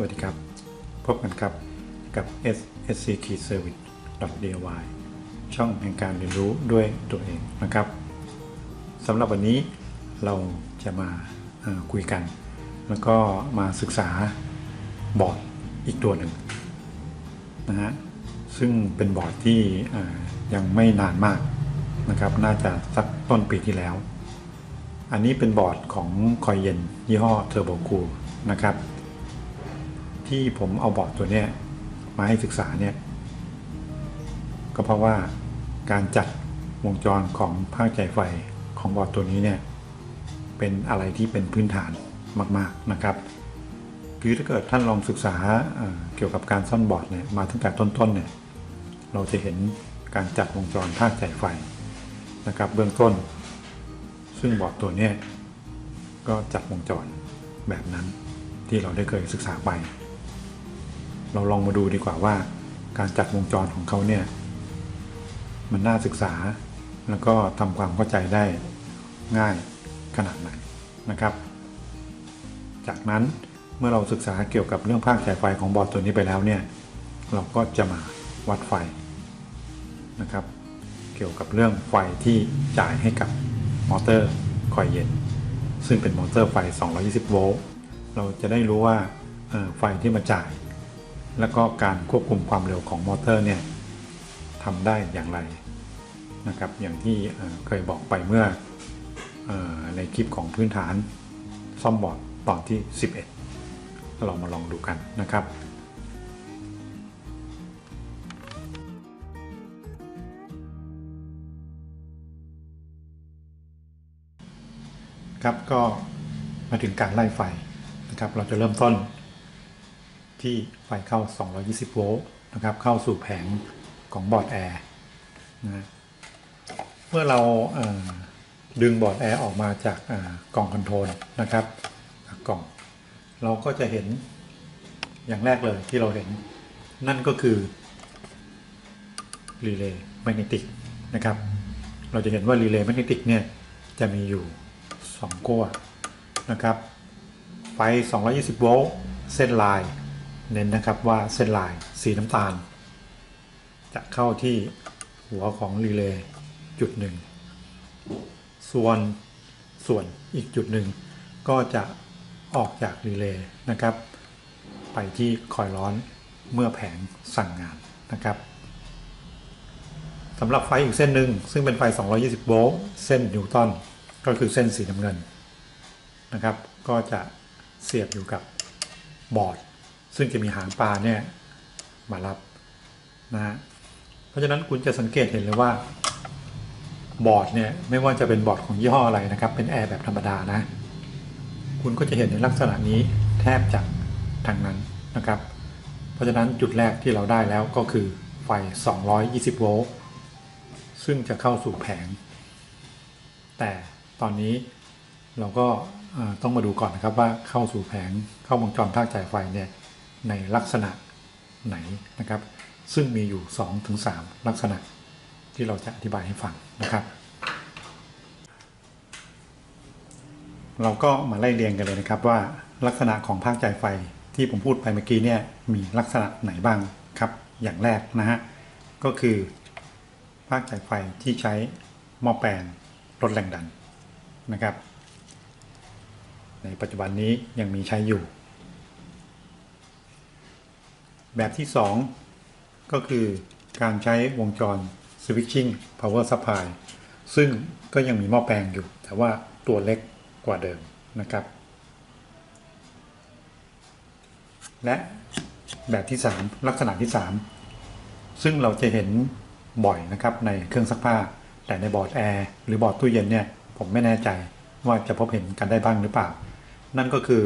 สวัสดีครับ พบกันครับกับ s s c k Service DIY ช่องแห่งการเรียนรู้ด้วยตัวเองนะครับสำหรับวันนี้เราจะมาคุยกัน แล้วก็มาศึกษาบอร์ดอีกตัวหนึ่งนะฮะซึ่งเป็นบอร์ดที่ยังไม่นานมากนะครับ น่าจะสักต้นปีที่แล้ว อันนี้เป็นบอร์ดของคอยเย็นยี่ห้อเทอร์โบคูนะครับ ที่ผมเอาบอร์ดตัวเนี้ยมาให้ศึกษาเนี่ย ก็เพราะว่าการจัดวงจรของภาคใจไฟของบอร์ดตัวนี้เนี่ยเป็นอะไรที่เป็นพื้นฐานมากๆนะครับ คือถ้าเกิดท่านลองศึกษาเอ่อเกี่ยวกับการซ่อนบอร์ดเนี่ยมาตั้งแต่ต้นๆเนี่ยเราจะเห็นการจัดวงจรภาคใจไฟนะครับเบื้องต้น ซึ่งบอร์ดตัวนี้ก็จัดวงจรแบบนั้นที่เราได้เคยศึกษาไป เราลองมาดูดีกว่าว่า การจัดวงจรของเขาเนี่ย มันน่าศึกษาแล้วก็ทำความเข้าใจได้ง่ายขนาดไหนนะครับ จากนั้นเมื่อเราศึกษาเกี่ยวกับเรื่องภาคสายไฟของบอร์ดตัวนี้ไปแล้วเนี่ย เราก็จะมาวัดไฟนะครับ เกี่ยวกับเรื่องไฟที่จ่ายให้กับมอเตอร์คอยเย็น ซึ่งเป็นมอเตอร์ไฟ 220 โวลต์ เราจะได้รู้ว่าไฟที่มาจ่าย แล้วก็การควบคุมความเร็วของมอเตอร์เนี่ยทำได้อย่างไรนะครับอย่างที่เคยบอกไปเมื่อเออในคลิปของพื้นฐานซ่อมบอร์ดตอนที่ 11 เรามาลองดูกันนะครับครับก็มาถึงการไล่ไฟนะครับเราจะเริ่มต้น ที่ไฟเข้า 220 โวลต์นะครับ เข้าสู่แผงของบอร์ดแอร์นะเมื่อเราเดึงบอร์ดแอร์ออกมาจากกล่องคอนโทรลนะครับกกล่อง เราก็จะเห็นอย่างแรกเลยที่เราเห็นนั่นก็คือรีเลย์แมกเนติกนะครับ เราจะเห็นว่ารีเลย์แมกเนติกเนี่ยจะมีอยู่ 2 ขั้วนะครับ ไฟ 220 โวลต์ เส้นลาย เน้นนะครับว่าเส้นลายสีน้ำตาล จะเข้าที่หัวของรีเลย์จุดหนึ่งส่วนส่วนอีกจุดหนึ่งก็จะออกจากรีเลย์นะครับ ไปที่คอยล์ร้อนเมื่อแผงสั่งงานนะครับสำหรับไฟอีกเส้นหนึ่งซึ่งเป็นไฟ 220 โวลต์เส้นนิวตันก็คือเส้นสีน้ำเงินนะครับ ก็จะเสียบอยู่กับบอร์ด ซึ่งจะมีหางปลาเนี่ยมารับนะฮะเพราะฉะนั้นคุณจะสังเกตเห็นเลยว่าบอร์ดเนี่ยไม่ว่าจะเป็นบอร์ดของยี่ห้ออะไรนะครับ เป็นแอร์แบบธรรมดานะ คุณก็จะเห็นในลักษณะนี้แทบจะทางนั้นนะครับ เพราะฉะนั้นจุดแรกที่เราได้แล้วก็คือไฟ 220 โวลต์ซึ่งจะเข้าสู่แผง แต่ตอนนี้เราก็ต้องมาดูก่อนนะครับว่าเข้าสู่แผงเข้าวงจรภาคจ่ายไฟเนี่ย ในลักษณะไหนนะครับ ซึ่งมีอยู่ 2-3 ลักษณะที่เราจะอธิบายให้ฟังนะครับ เราก็มาไล่เรียงกันเลยนะครับว่าลักษณะของภาคจ่ายไฟที่ผมพูดไปเมื่อกี้เนี่ยมีลักษณะไหนบ้างครับ อย่างแรกนะฮะก็คือ ภาคจ่ายไฟที่ใช้หม้อแปลงลดแรงดันนะครับ ในปัจจุบันนี้ยังมีใช้อยู่ แบบที่ 2 ก็คือการใช้วงจร switching power supply ซึ่งก็ยังมีหม้อแปลงอยู่ แต่ว่าตัวเล็กกว่าเดิมนะครับ และแบบที่ 3 ลักษณะที่ 3 ซึ่งเราจะเห็นบ่อยนะครับในเครื่องซักผ้า แต่ในบอร์ดแอร์หรือบอร์ดตู้เย็นเนี่ยผมไม่แน่ใจว่าจะพบเห็นกันได้บ้างหรือเปล่า นั่นก็คือ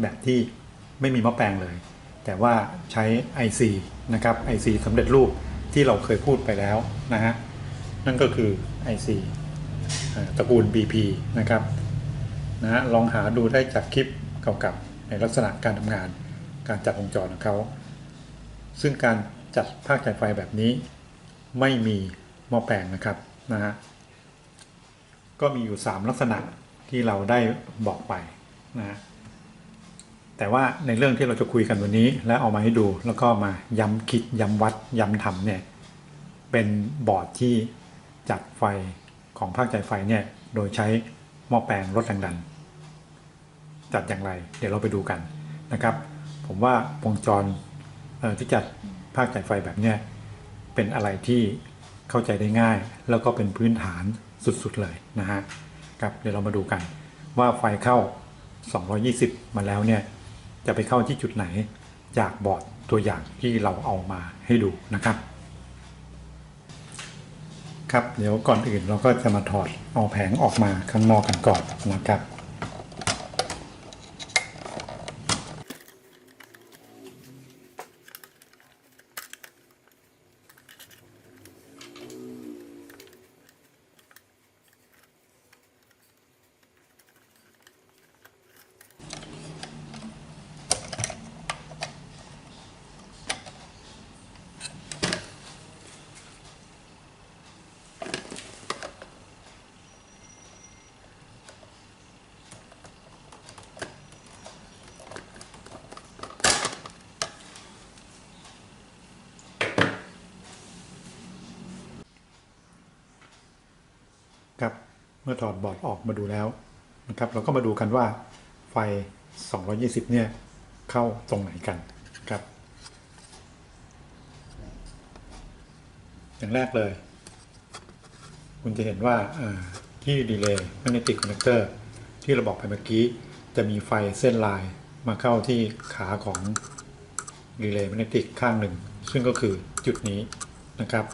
แบบที่ไม่มีหม้อแปลงเลย แต่ว่าใช้ IC นะครับ IC สำเร็จรูปที่เราเคยพูดไปแล้วนะฮะนั่นก็คือ IC เอ่อตระกูล BP นะครับนะฮะลองหาดูได้จากคลิปเก่าๆในลักษณะการทำงาน การจัดวงจรของเขา ซึ่งการจัดภาคจ่ายไฟแบบนี้ ไม่มีหม้อแปลงนะครับนะฮะก็มีอยู่ 3 ลักษณะที่เราได้บอกไปนะฮะ แต่ว่าในเรื่องที่เราจะคุยกันวันนี้ และเอามาให้ดู แล้วก็มาย้ำคิดย้ำวัดย้ำทำเนี่ยเป็นบอร์ดที่จัดไฟของภาคจ่ายไฟเนี่ยโดยใช้หม้อแปลงลดแรงดัน จัดอย่างไร เดี๋ยวเราไปดูกันนะครับ ผมว่าวงจรที่จัดภาคจ่ายไฟแบบเนี้ยเป็นอะไรที่เข้าใจได้ง่าย แล้วก็เป็นพื้นฐานสุดๆเลยนะฮะครับเดี๋ยวเรามาดูกันว่าไฟเข้า 220 มาแล้วเนี่ย จะไปเข้าที่จุดไหน จากบอร์ดตัวอย่างที่เราเอามาให้ดูนะครับ ครับเดี๋ยวก่อนอื่นเราก็จะมาถอดเอาแผงออกมาข้างนอกกันก่อนนะครับครับเมื่อถอดบอร์ดออกมาดูแล้วนะครับเราก็มาดูกันว่าไฟ 220 เนี่ย เข้าตรงไหนกันครับ อย่างแรกเลย คุณจะเห็นว่าที่ดีเลย์ magnetic connector ที่เราบอกไปเมื่อกี้ จะมีไฟเส้นลายมาเข้าที่ขาของดีเลย์ magnetic ข้างหนึ่ง ซึ่งก็คือจุดนี้นะครับ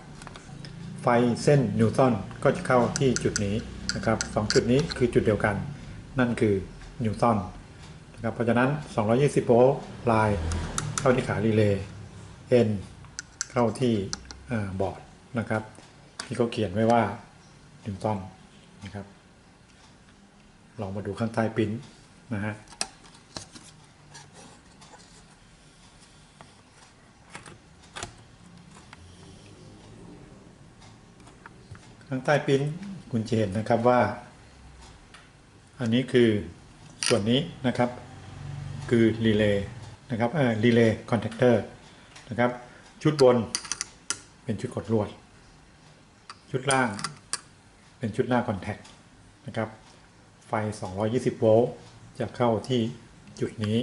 ไฟเส้นนิวตันก็จะเข้าที่จุดนี้ นะครับสองจุดนี้คือจุดเดียวกัน นั่นคือนิวตันนะครับเพราะฉะนั้น 220โวลต์ลน์เข้าที่ขารีเลย์ N เข้าที่บอร์ดนะครับ ที่เขาเขียนไว้ว่านิวตันนะครับลองมาดูข้างใต้ปิ้นนะฮะข้างใต้ปิ้น คุณจะเห็นนะครับว่า อันนี้คือส่วนนี้นะครับ คือรีเลย์นะครับเออรีเลย์คอนแทคเตอร์นะครับ ชุดบนเป็นชุดกดลวด ชุดล่างเป็นชุดหน้าคอนแทคนะครับ ไฟ 220 โวลต์จะเข้าที่จุดนี้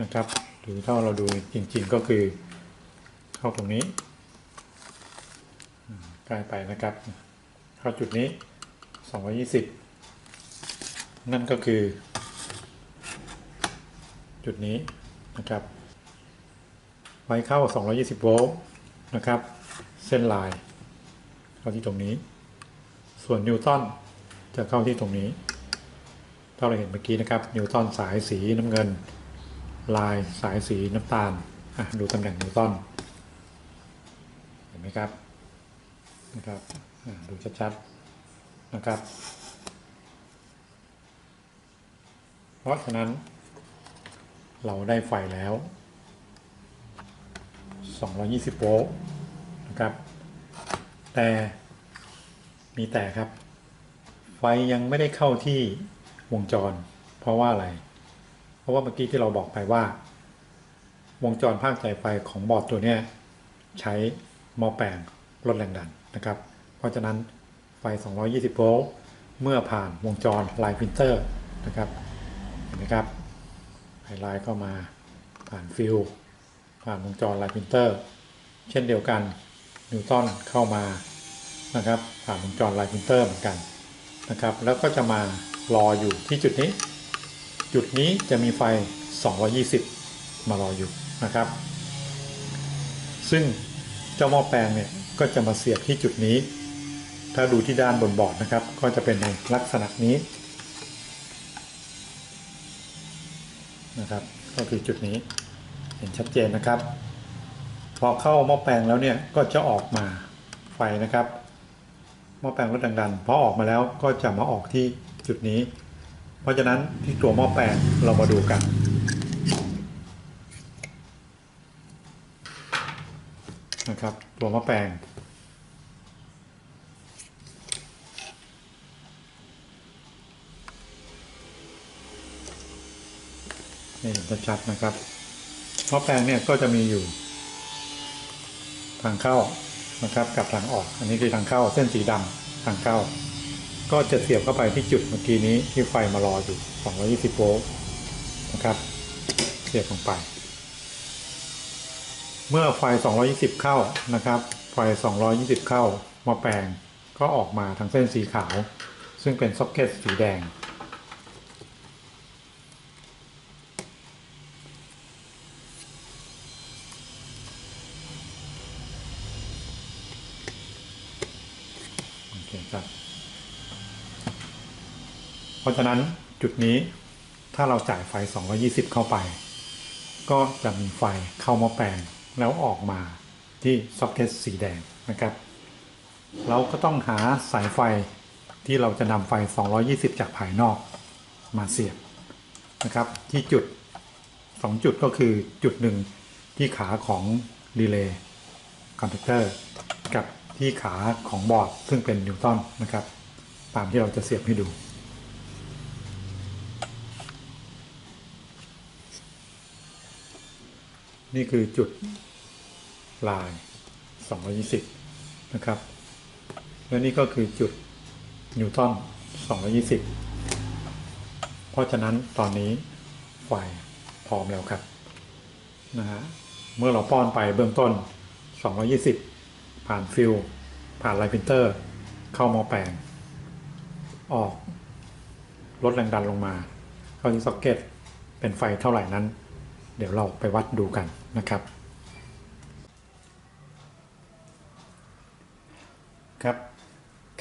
นะครับ หรือถ้าเราดูจริง ๆ ก็คือเข้าตรงนี้ ใกล้ไปนะครับ เข้าจุดนี้ 220 นั่นก็คือ จุดนี้นะครับ ไว้เข้า 220 โวลต์นะครับ เส้นลาย เข้าที่ตรงนี้ ส่วนนิวตันจะเข้าที่ตรงนี้ถ้าเราเห็นเมื่อกี้นะครับ นิวตันสายสีน้ำเงิน ลายสายสีน้ำตาลดูตำแหน่งนิวตันเห็นไหมครับนะครับ ดูชัดๆนะครับ เพราะฉะนั้น เราได้ไฟแล้ว 220 โวลต์นะครับ แต่มีแต่ครับ ไฟยังไม่ได้เข้าที่วงจร เพราะว่าอะไร เพราะว่าเมื่อกี้ที่เราบอกไปว่า วงจรภาคจ่ายไฟของบอร์ดตัวนี้ใช้หม้อแปลงลดแรงดันนะครับ เพราะฉะนั้นไฟ 220 โวลต์ เมื่อผ่านวงจรไลน์พิมพ์เตอร์นะครับเห็นไหมครับไฮไลน์เข้ามาผ่านฟิลผ่านวงจรไลน์พิมพ์เตอร์ เช่นเดียวกันนิวตันเข้ามานะครับผ่านวงจรไลน์พิมพ์เตอร์เหมือนกันนะครับ แล้วก็จะมารออยู่ที่จุดนี้ จุดนี้จะมีไฟ 220 มารออยู่นะครับ ซึ่งเจ้าหม้อแปลงเนี่ยก็จะมาเสียบที่จุดนี้ ถ้าดูที่ด้านบนบอร์ดนะครับ ก็จะเป็นในลักษณะนี้นะครับ ก็คือจุดนี้เห็นชัดเจนนะครับ พอเข้าหม้อแปลงแล้วเนี่ยก็จะออกมาไฟนะครับหม้อแปลงลดแรงดันพอออกมาแล้วก็จะมาออกที่จุดนี้ เพราะฉะนั้นที่ตัวหม้อแปลงเรามาดูกันนะครับ ตัวหม้อแปลง ให้เห็นชัดๆนะครับหม้อแปลงเนี่ยก็จะมีอยู่ ทางเข้านะครับ กับทางออก อันนี้คือทางเข้าเส้นสีดำทางเข้า ก็จะเสียบเข้าไปที่จุดเมื่อกี้นี้ที่ไฟมารออยู่ 220 โวลต์นะครับ เสียบลงไป เมื่อไฟ 220 เข้านะครับ ไฟ 220 เข้าหมาแปลงก็ออกมาทางเส้นสีขาว ซึ่งเป็นซ็อกเก็ตสีแดง โอเคครับ เพราะฉะนั้นจุดนี้ถ้าเราจ่ายไฟ 220 เข้าไป ก็จะมีไฟเข้ามาแปลงแล้วออกมาที่ซ็อกเก็ตสีแดงนะครับ เราก็ต้องหาสายไฟที่เราจะนำไฟ 220 จากภายนอกมาเสียบนะครับ ที่จุด 2 จุดก็คือจุดหนึ่งที่ขาของรีเลย์คอนแทคเตอร์กับที่ขาของบอร์ดซึ่งเป็นนิวตันนะครับ ตามที่เราจะเสียบให้ดู นี่คือจุดลาย 220 นะครับ และนี่ก็คือจุดนิวตัน220 เพราะฉะนั้นตอนนี้ไฟพร้อมแล้วครับนะฮะเมื่อเราป้อนไปเบื้องต้น 220 ผ่านฟิลผ่านไลน์พิมพ์เตอร์ เข้าหมอแปลง ออกลดแรงดันลงมา เข้าที่ซ็อกเก็ตเป็นไฟเท่าไหร่นั้น เดี๋ยวเราไปวัดดูกันนะครับ ครับ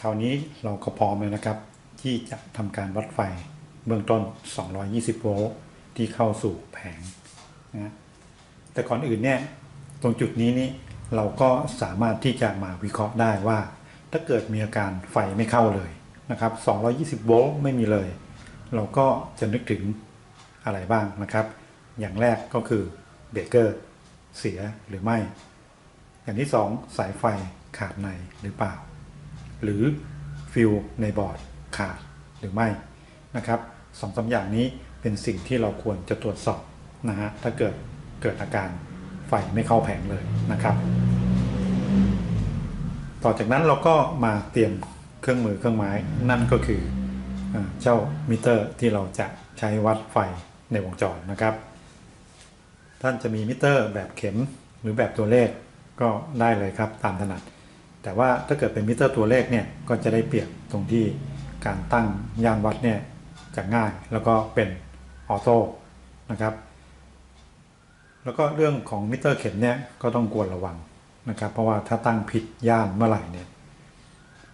คราวนี้เราก็พร้อมแล้วนะครับ ที่จะทำการวัดไฟเบื้องต้น 220 โวลต์ที่เข้าสู่แผงนะแต่ก่อนอื่นเนี่ยตรงจุดนี้นี่เราก็สามารถที่จะมาวิเคราะห์ได้ว่า ถ้าเกิดมีอาการไฟไม่เข้าเลยนะครับ 220 โวลต์ไม่มีเลย เราก็จะนึกถึงอะไรบ้างนะครับ อย่างแรกก็คือเบรกเกอร์เสียหรือไม่ อย่างที่สองสายไฟขาดในหรือเปล่า หรือฟิลในบอร์ดขาดหรือไม่นะครับสองสาอย่างนี้เป็นสิ่งที่เราควรจะตรวจสอบนะฮะถ้าเกิดเกิดอาการไฟไม่เข้าแผงเลยนะครับ ต่อจากนั้นเราก็มาเตรียมเครื่องมือเครื่องไม้นั่นก็คืออเจ้ามิเตอร์ที่เราจะใช้วัดไฟในวงจรนะครับ ท่านจะมีมิเตอร์แบบเข็มหรือแบบตัวเลขก็ได้เลยครับตามถนัด แต่ว่าถ้าเกิดเป็นมิเตอร์ตัวเลขเนี่ยก็จะได้เปรียบตรงที่การตั้งยานวัดเนี่ยจะง่ายแล้วก็เป็นออโต้นะครับแล้วก็เรื่องของมิเตอร์เข็มเนี่ยก็ต้องควรระวังนะครับ เพราะว่าถ้าตั้งผิดย่านเมื่อไหร่เนี่ย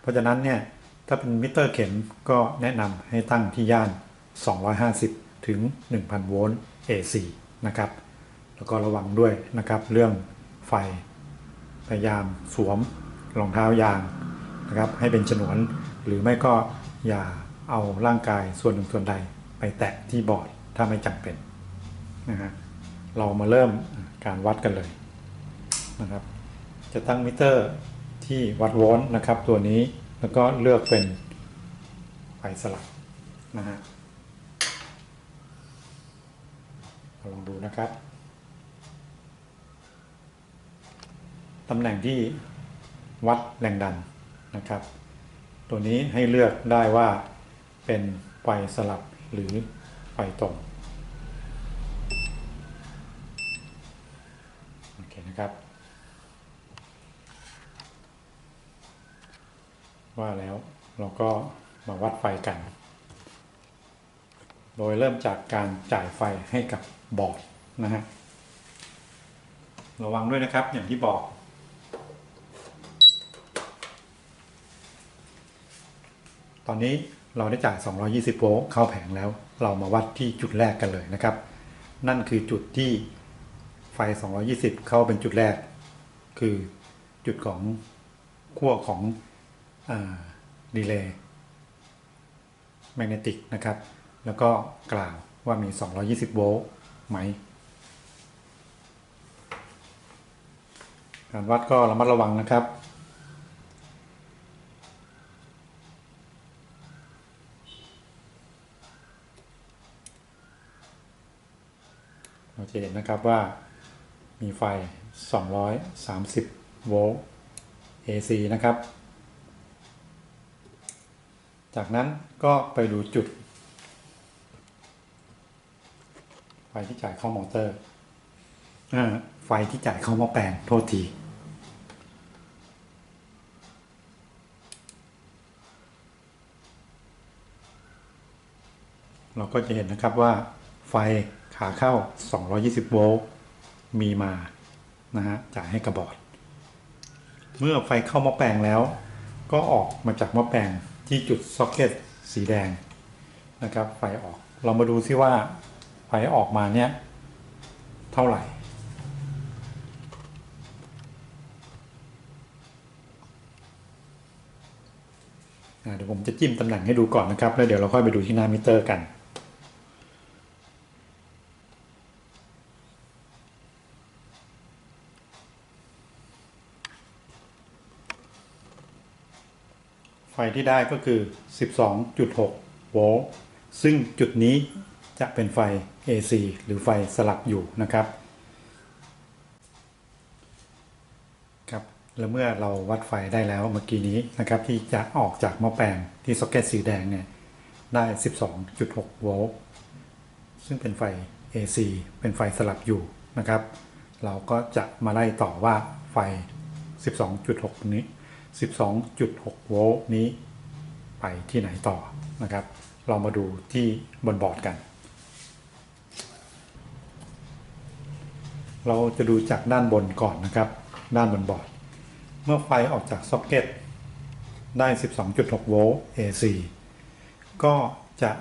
เพราะฉะนั้นเนี่ยถ้าเป็นมิเตอร์เข็มก็แนะนำให้ตั้งที่ย่าน 250 ถึง 1,000 โวลต์ AC นะครับ แล้วก็ระวังด้วยนะครับ เรื่องไฟพยายามสวมรองเท้ายางนะครับ ให้เป็นฉนวนหรือไม่ก็อย่าเอาร่างกายส่วนหนึ่งส่วนใดไปแตะที่บอร์ดถ้าไม่จำเป็นนะฮะเรามาเริ่มการวัดกันเลยนะครับ จะตั้งมิเตอร์ที่วัดวลต์นะครับ ตัวนี้แล้วก็เลือกเป็นไฟสลับนะฮะลองดูนะครับ ตำแหน่งที่วัดแรงดันนะครับ ตัวนี้ให้เลือกได้ว่าเป็นไฟสลับหรือไฟตรงโอเคนะครับ ว่าแล้วเราก็มาวัดไฟกัน โดยเริ่มจากการจ่ายไฟให้กับบอร์ดนะฮะระวังด้วยนะครับอย่างที่บอก ตอนนี้เราได้จ่าย220 โวลต์เข้าแผงแล้ว เรามาวัดที่จุดแรกกันเลยนะครับ นั่นคือจุดที่ไฟ 220 เข้าเป็นจุดแรก คือจุดของขั้วของดีเลย์แมกเนติกนะครับ แล้วก็กล่าวว่ามี 220 โวลต์ไหม การวัดก็ระมัดระวังนะครับ เราจะเห็นนะครับว่ามีไฟ 230 โวลต์ AC นะครับ จากนั้นก็ไปดูจุด ไฟที่จ่ายเข้ามอเตอร์อไฟที่จ่ายเข้าหม้อแปลงโทษที เราก็จะเห็นนะครับว่าไฟ ขาเข้า 220 โวลต์มีมานะฮะจ่ายให้กระบอร์ดเมื่อไฟเข้าหม้อแปลงแล้ว ก็ออกมาจากหม้อแปลงที่จุดซ็อกเก็ตสีแดงนะครับไฟออกเรามาดูซิว่าไฟออกมาเนี่ยเท่าไหร่ เดี๋ยวผมจะจิ้มตำแหน่งให้ดูก่อนนะครับ แล้วเดี๋ยวเราค่อยไปดูที่หน้ามิเตอร์กัน ที่ได้ก็คือ 12.6 โวลต์ ซึ่งจุดนี้จะเป็นไฟ AC หรือไฟสลับอยู่นะครับครับ แล้วเมื่อเราวัดไฟได้แล้วเมื่อกี้นี้นะครับที่จะออกจากหม้อแปลงที่ซ็อกเก็ตสีแดงเนี่ยได้ 12.6 โวลต์ ซึ่งเป็นไฟ AC เป็นไฟสลับอยู่นะครับ เราก็จะมาไล่ต่อว่าไฟ 12.6 นี้ 12.6 โวลต์นี้ไปที่ไหนต่อนะครับ เรามาดูที่บนบอร์ดกัน เราจะดูจากด้านบนก่อนนะครับ ด้านบนบอร์ด เมื่อไฟออกจากซ็อกเก็ตได้ 12.6 โวลต์ AC ก็จะ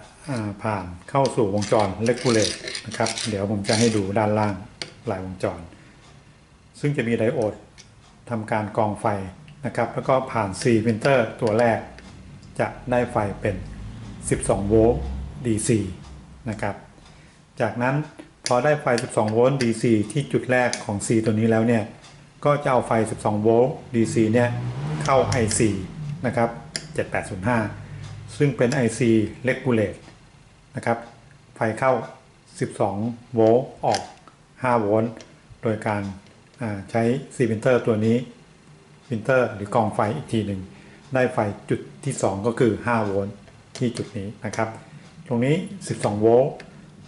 ผ่านเข้าสู่วงจรเลกูเลตนะครับ เดี๋ยวผมจะให้ดูด้านล่างลายวงจร ซึ่งจะมีไดโอดทำการกรองไฟ นะครับแล้วก็ผ่าน C พิมเตอร์ตัวแรก จะได้ไฟเป็น 12 โวลต์ DC นะครับจากนั้นพอได้ไฟ 12 โวลต์ DC ที่จุดแรกของ C ตัวนี้แล้วเนี่ย ก็จะเอาไฟ 12 โวลต์ DC เนี่ยเข้า IC นะครับ 7805 ซึ่งเป็น IC Regulate นะครับไฟเข้า 12 โวลต์ ออก 5 โวลต์ โดยการใช้ C printer ตัวนี้ พิมเตอร์หรือกองไฟอีกทีหนึ่งได้ไฟจุดที่ 2 ก็คือ 5 โวลต์ที่จุดนี้นะครับ ตรงนี้ 12 โวลต์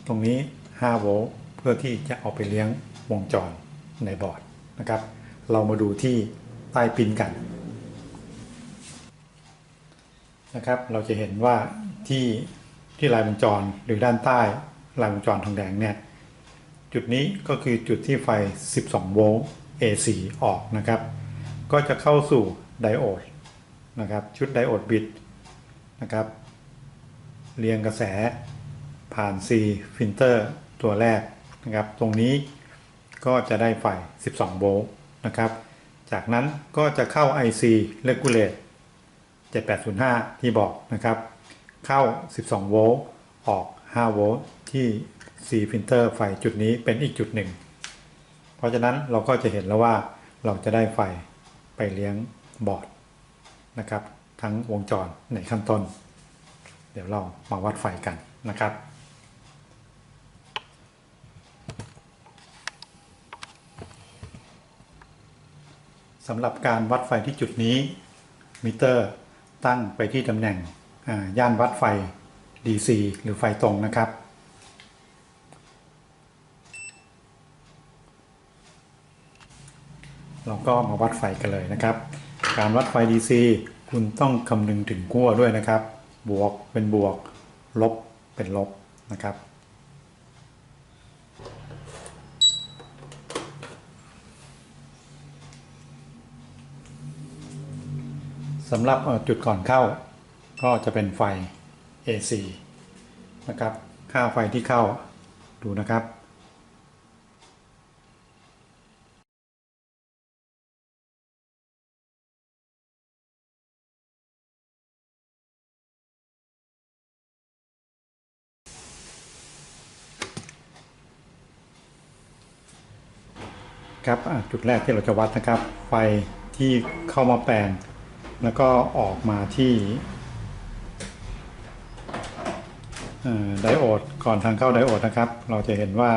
ตรงนี้ 5 โวลต์เพื่อที่จะเอาไปเลี้ยงวงจรในบอร์ดนะครับ เรามาดูที่ใต้ปินกันนะครับ เราจะเห็นว่าที่ที่ลายวงจรหรือด้านใต้ลายวงจรทองแดงเนี่ยจุดนี้ก็คือจุดที่ไฟ 12 โวลต์ AC ออกนะครับ ก็จะเข้าสู่ไดโอดนะครับชุดไดโอดบิตนะครับเรียงกระแสผ่าน C ฟิลเตอร์ตัวแรกนะครับตรงนี้ก็จะได้ไฟ 12 โวลต์นะครับจากนั้นก็จะเข้า IC Regulate 7805 ที่บอกนะครับ เข้า 12 โวลต์ออก 5 โวลต์ที่ C ฟิลเตอร์ไฟจุดนี้เป็นอีกจุดหนึ่ง เพราะฉะนั้นเราก็จะเห็นแล้วว่าเราจะได้ไฟ ไปเลี้ยงบอร์ดนะครับ ทั้งวงจรในขั้นต้น เดี๋ยวเรามาวัดไฟกันนะครับสำหรับการวัดไฟที่จุดนี้มิเตอร์ตั้งไปที่ตำแหน่งย่านวัดไฟ DC หรือไฟตรงนะครับ เราก็มาวัดไฟกันเลยนะครับ การวัดไฟ DC คุณต้องคำนึงถึงขั้วด้วยนะครับ บวกเป็นบวก ลบเป็นลบนะครับ สำหรับจุดก่อนเข้า ก็จะเป็นไฟ AC นะครับ ค่าไฟที่เข้าดูนะครับ ครับจุดแรกที่เราจะวัดนะครับไฟที่เข้ามาแปลง แล้วก็ออกมาที่ไดโอดก่อนทางเข้าไดโอดนะครับ เราจะเห็นว่า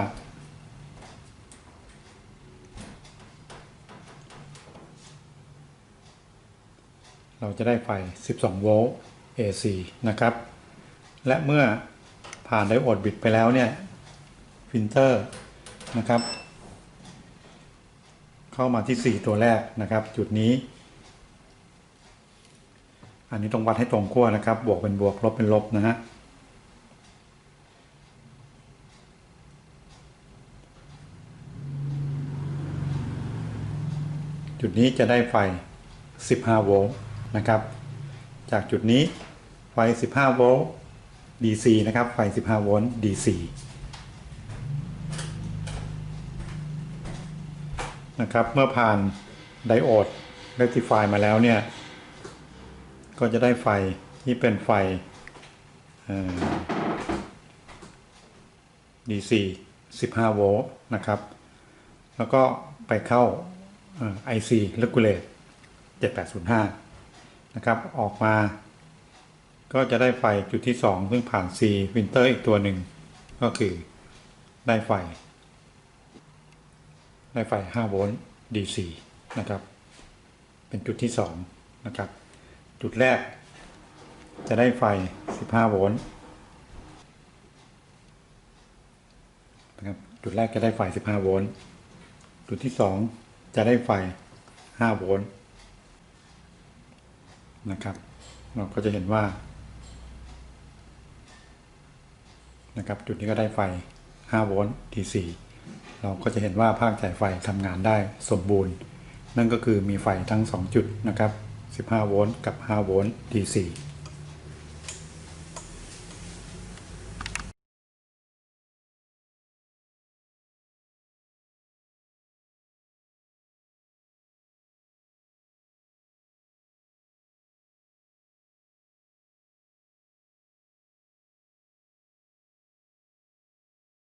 เราจะได้ไฟ 12 โวลต์ AC นะครับ และเมื่อผ่านไดโอดบิดไปแล้วเนี่ยฟิลเตอร์นะครับ เข้ามาที่ 4 ตัวแรกนะครับ จุดนี้ อันนี้ต้องวัดให้ตรงขั้วนะครับ บวกเป็นบวกลบเป็นลบนะฮะจุดนี้จะได้ไฟ 15 โวลต์นะครับ จากจุดนี้ไฟ 15 โวลต์ DC นะครับ ไฟ 15 โวลต์ DC นะครับ เมื่อผ่านไดโอด rectify มาแล้วเนี่ย ก็จะได้ไฟที่เป็นไฟ DC 15 โวลต์นะครับ แล้วก็ไปเข้าเอ่อ IC Regulate 7805 นะครับ ออกมาก็จะได้ไฟจุดที่ 2 ซึ่งผ่าน C Winter อีกตัวหนึ่ง ก็คือได้ไฟ ได้ไฟ 5 โวลต์ DC นะครับ เป็นจุดที่ 2 นะครับ จุดแรก จะได้ไฟ 15 โวลต์นะครับ จุดแรกจะได้ไฟ 15 โวลต์ จุดที่ 2 จะได้ไฟ 5 โวลต์ นะครับ เราก็จะเห็นว่า นะครับ จุดนี้ก็ได้ไฟ 5 โวลต์ DC เราก็จะเห็นว่าภาคจ่ายไฟทำงานได้สมบูรณ์ นั่นก็คือมีไฟทั้ง 2 จุดนะครับ 15 โวลต์กับ 5 โวลต์ DC